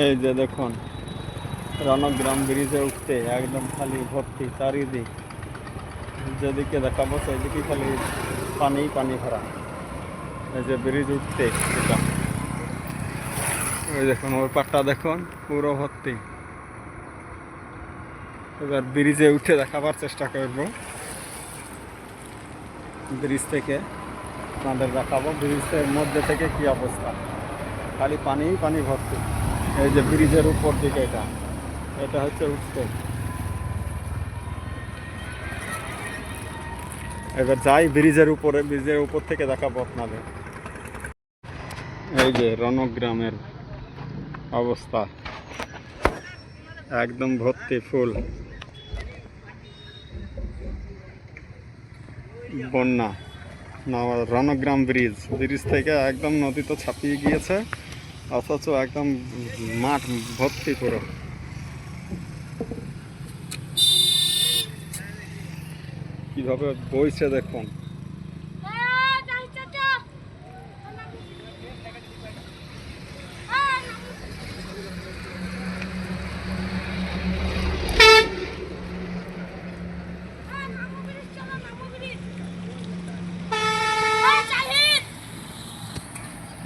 এই যে দেখুন, রণগ্রাম ব্রিজে উঠতে একদম খালি ভর্তি চারিদিক। যেদিকে দেখাবো সেদিকে খালি পানি পানি ভরা। এই যে ব্রিজ উঠতে এটা। ওই দেখুন ওর পাটটা দেখুন, পুরো ভর্তি। এবার ব্রিজে উঠে দেখাবার চেষ্টা করব। ব্রিজ থেকে আপনাদের দেখাবো, ব্রিজের মধ্যে থেকে কি অবস্থা। খালি পানি পানি ভর্তি। এই যে ব্রিজের উপর দিকে এটা। এটা হচ্ছে উঠতে এবার যাই ব্রিজের উপরে, ব্রিজের উপর থেকে দেখাবো আপনাদের। এই যে রণগ্রামের অবস্থা। একদম ভর্তি ফুল। বন্যা। না রণগ্রাম ব্রিজ। ব্রিজ থেকে একদম নদী তো ছাপিয়ে গিয়েছে। অথচ একদম মাঠ ভর্তি পুরো। কীভাবে বইছে দেখুন।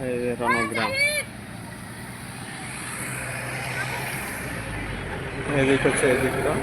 এই রণগ্রাম। ఎదుకొచ్చే ఎదుగుతాం